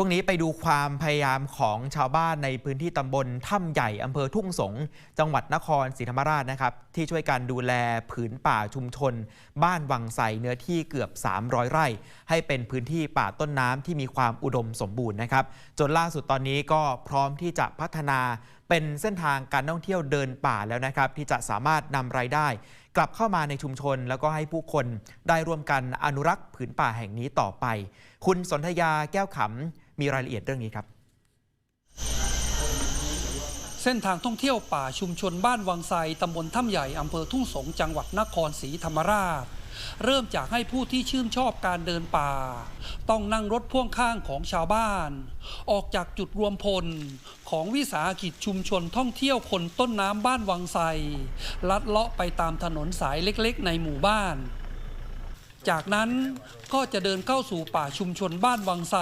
ช่วงนี้ไปดูความพยายามของชาวบ้านในพื้นที่ตำบลถ้ำใหญ่อำเภอทุ่งสง จังหวัดนครศรีธรรมราชนะครับ ที่ช่วยกันดูแลผืนป่าชุมชน บ้านวังไสเนื้อที่เกือบ 300 ไร่ ให้เป็นพื้นที่ป่าต้นน้ำที่มีความอุดมสมบูรณ์นะครับ จนล่าสุดตอนนี้ก็พร้อมที่จะพัฒนาเป็นเส้นทางการท่องเที่ยวเดินป่าแล้วนะครับ ที่จะสามารถนำรายได้ กลับเข้ามาในชุมชน แล้วก็ให้ผู้คนได้ร่วมกันอนุรักษ์ผืนป่าแห่งนี้ต่อไป คุณสนธยาแก้วขำ มีรายละเอียดเรื่องนี้ครับ เส้นทางท่องเที่ยวป่าชุมชนบ้านวังไซตำบลถ้ำใหญ่อำเภอทุ่งสงจังหวัดนครศรีธรรมราช เริ่มจากให้ผู้ที่ชื่นชอบการเดินป่า ต้องนั่งรถพ่วงข้างของชาวบ้าน ออกจากจุดรวมพลของวิสาหกิจชุมชนท่องเที่ยวคนต้นน้ำบ้านวังไซลัดเลาะไปตามถนนสายเล็กๆ ในหมู่บ้าน จากนั้นก็จะเดินเข้าสู่ป่าชุมชนบ้านวังไซ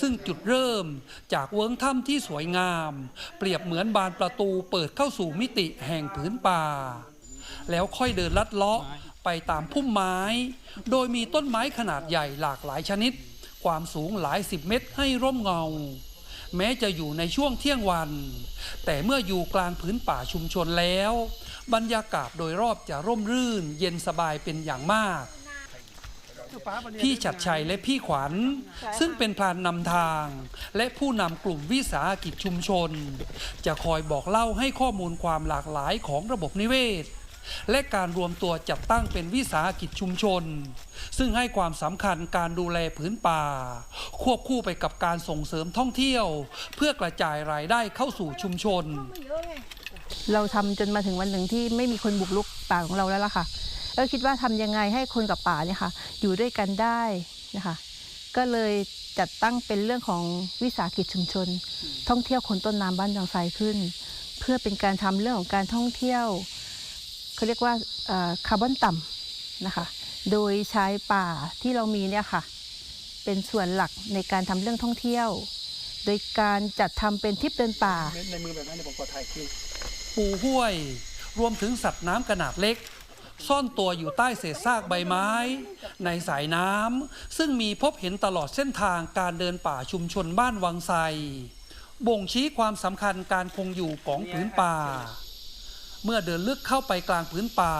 ซึ่งจุดเริ่มจากเวิ้งถ้ำที่สวยงาม เปรียบเหมือนบานประตูเปิดเข้าสู่มิติแห่งผืนป่า แล้วค่อยเดินลัดเลาะไปตามพุ่มไม้ โดยมีต้นไม้ขนาดใหญ่หลากหลายชนิด ความสูงหลายสิบเมตรให้ร่มเงา แม้จะอยู่ในช่วงเที่ยงวัน แต่เมื่ออยู่กลางผืนป่าชุมชนแล้ว บรรยากาศโดยรอบจะร่มรื่นเย็นสบายเป็นอย่างมาก พี่ชัดชัยและพี่ขวัญ ซึ่งเป็นพรานนำทาง และผู้นำกลุ่มวิสาหกิจชุมชน จะคอยบอกเล่าให้ข้อมูลความหลากหลายของระบบนิเวศ และการรวมตัวจัดตั้งเป็นวิสาหกิจชุมชน ซึ่งให้ความสำคัญการดูแลผืนป่า ควบคู่ไปกับการส่งเสริมท่องเที่ยว เพื่อกระจายรายได้เข้าสู่ชุมชน เราทำจนมาถึงวันหนึ่งที่ไม่มีคนบุกรุกป่าของเราแล้วล่ะค่ะ แล้วคิดว่าทำยังไงให้คนกับป่าเนี่ยค่ะอยู่ด้วยกันได้นะคะก็เลยจัดตั้งเป็นเรื่องของวิสาหกิจชุมชน ท่องเที่ยวคนต้นน้ำบ้านยางไซขึ้น เพื่อเป็นการทำเรื่องของการท่องเที่ยวเขาเรียกว่าคาร์บอนต่ำนะคะโดยใช้ป่าที่เรามีเนี่ยค่ะเป็นส่วนหลักในการทำเรื่องท่องเที่ยว โดยการจัดทำเป็นทริปเดินป่าในมือแบบนั้นเดี๋ยวผมขอถ่ายคลิปปูห้วย รวมถึงสัตว์น้ำขนาดเล็ก ซ่อนตัวอยู่ใต้เศษซากใบไม้ ในสายน้ำซึ่งมีพบเห็นตลอดเส้นทางการเดินป่าชุมชนบ้านวังไซบ่งชี้ความสำคัญการคงอยู่ของผืนป่า เมื่อเดินลึกเข้าไปกลางผืนป่า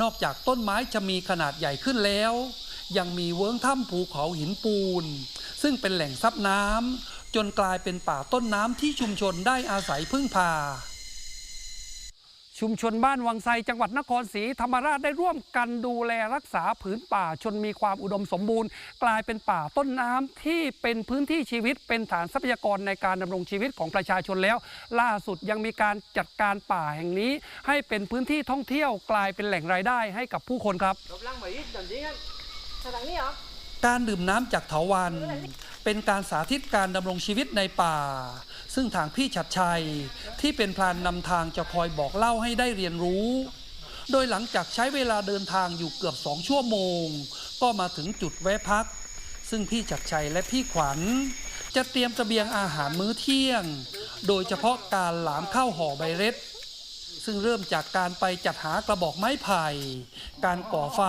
นอกจากต้นไม้จะมีขนาดใหญ่ขึ้นแล้ว ยังมีเวิ้งถ้ำภูเขาหินปูน ซึ่งเป็นแหล่งซับน้ำจนกลายเป็นป่าต้นน้ำที่ชุมชนได้อาศัยพึ่งพา ชุมชนบ้านวังไซจังหวัดนครศรีธรรมราชได้ร่วมกันดูแลรักษาผืนป่าจนมีความอุดมสมบูรณ์ กลายเป็นป่าต้นน้ำที่เป็นพื้นที่ชีวิตเป็นฐานทรัพยากรในการดำรงชีวิตของประชาชนแล้ว ล่าสุดยังมีการจัดการป่าแห่งนี้ ให้เป็นพื้นที่ท่องเที่ยวกลายเป็นแหล่งรายได้ให้กับผู้คนครับการดื่มน้ำจากเถาวัน เป็นการสาธิตการดำรงชีวิตในป่า ซึ่งทางพี่ชัดชัยที่เป็นพรานนำทางจะคอยบอกเล่าให้ได้เรียนรู้ โดยหลังจากใช้เวลาเดินทางอยู่เกือบสองชั่วโมง ก็มาถึงจุดแวะพัก ซึ่งพี่ชัดชัยและพี่ขวัญ จะเตรียมเสบียงอาหารมื้อเที่ยง โดยเฉพาะการหลามข้าวห่อใบเร็ดซึ่งเริ่มจากการไปจัดหากระบอกไม้ไผ่ การก่อไฟ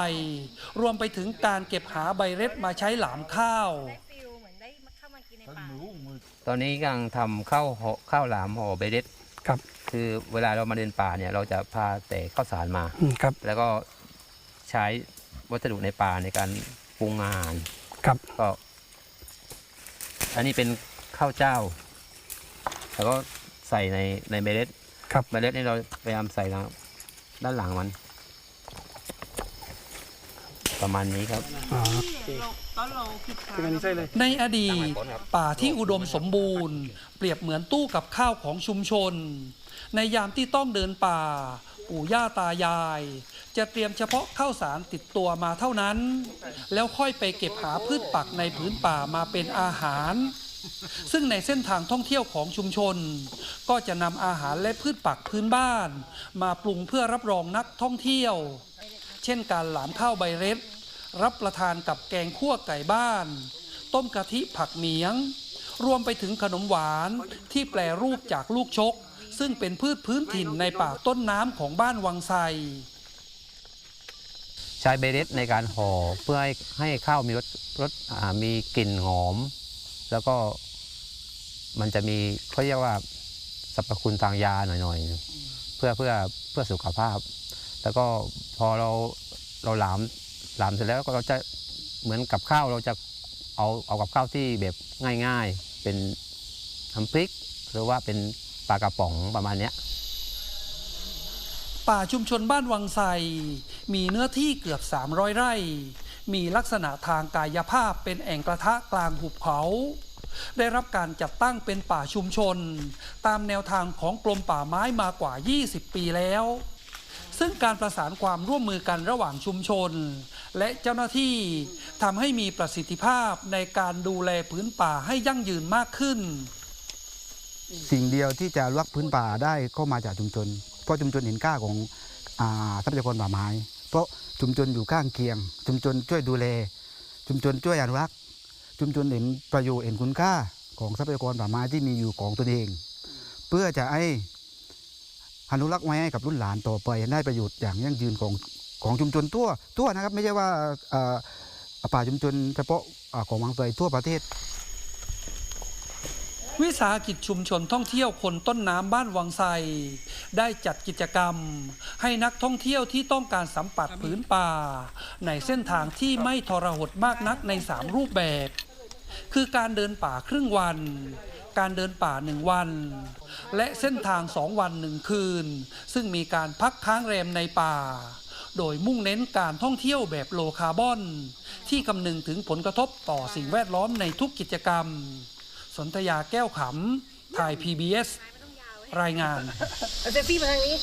รวมไปถึงการเก็บหาใบเร็ดมาใช้หลามข้าว ตอนนี้กำลังทำข้าวห่อข้าวหลามห่อเบเด็ดครับ คือเวลาเรามาเดินป่าเนี่ย เราจะพาแต่ข้าวสารมาครับ แล้วก็ใช้วัสดุในป่าในการปรุงอาหารครับ ก็ อันนี้เป็นข้าวเจ้า แล้วก็ใส่ในในเมล็ดครับ เมล็ดนี่เราพยายามใส่ทางด้านหลังมัน ประมาณนี้ครับในอดีตป่าที่อุดมสมบูรณ์ เปรียบเหมือนตู้กับข้าวของชุมชน ในยามที่ต้องเดินป่า ปู่ย่าตายาย จะเตรียมเฉพาะข้าวสารติดตัวมาเท่านั้น แล้วค่อยไปเก็บหาพืชปักในผืนป่ามาเป็นอาหาร ซึ่งในเส้นทางท่องเที่ยวของชุมชน ก็จะนำอาหารและพืชปักพื้นบ้าน มาปรุงเพื่อรับรองนักท่องเที่ยว เช่นการหลามข้าวใบเร็ด รับประทานกับแกงคั่วไก่บ้าน ต้มกะทิผักเมียง รวมไปถึงขนมหวานที่แปลรูปจากลูกชก ซึ่งเป็นพืชพื้นถิ่นในป่าต้นน้ำของบ้านวังไซใช้เบเด็ดในการห่อเพื่อให้ให้ข้าวมีรสรสมีกลิ่นหอม แล้วก็มันจะมีเขาเรียกว่าสรรพคุณทางยาหน่อยๆ เพื่อเพื่อเพื่อสุขภาพ แล้วก็พอเราเราหลาม หลามเสร็จแล้วก็เราจะเหมือนกับข้าวเราจะเอาเอากับข้าวที่แบบง่ายๆ เป็นน้ำพริก หรือว่าเป็นปลากระป๋องประมาณเนี้ยป่าชุมชนบ้านวังไซมีเนื้อที่เกือบ 300 ไร่ มีลักษณะทางกายภาพเป็นแอ่งกระทะกลางหุบเขา ได้รับการจัดตั้งเป็นป่าชุมชน ตามแนวทางของกรมป่าไม้มากว่า 20 ปีแล้ว ซึ่งการประสานความร่วมมือกันระหว่างชุมชน และเจ้าหน้าที่ทำให้มีประสิทธิภาพในการดูแลพื้นป่าให้ยั่งยืนมากขึ้น สิ่งเดียวที่จะรักพื้นป่าได้ก็มาจากชุมชน เพราะชุมชนเห็นค่าของทรัพยากรป่าไม้ เพราะชุมชนอยู่ข้างเคียง ชุมชนช่วยดูแล ชุมชนช่วยอนุรักษ์ ชุมชนเห็นประโยชน์เห็นคุณค่าของทรัพยากรป่าไม้ที่มีอยู่ของตนเอง เพื่อจะให้ อนุรักษ์ไว้ให้กับรุ่นหลานต่อไปได้ประโยชน์อย่างยั่งยืนของของชุมชนทั่วทั่วนะครับ ไม่ใช่ว่าป่าชุมชนเฉพาะของวังไสทั่วประเทศ วิสาหกิจชุมชนท่องเที่ยวคนต้นน้ำบ้านวังไซได้จัดกิจกรรม ให้นักท่องเที่ยวที่ต้องการสัมผัสผืนป่า ในเส้นทางที่ไม่ทรหดมากนักใน 3 รูปแบบ คือการเดินป่าครึ่งวัน การเดินป่าหนึ่งวัน และเส้นทางสองวันหนึ่งคืน ซึ่งมีการพักค้างแรมในป่า โดยมุ่งเน้นการท่องเที่ยวแบบโลคาร์บอน ที่คำนึงถึงผลกระทบต่อสิ่งแวดล้อมในทุกกิจกรรม สนธยาแก้วขำไทย PBS รายงานเซฟี่มาทางนี้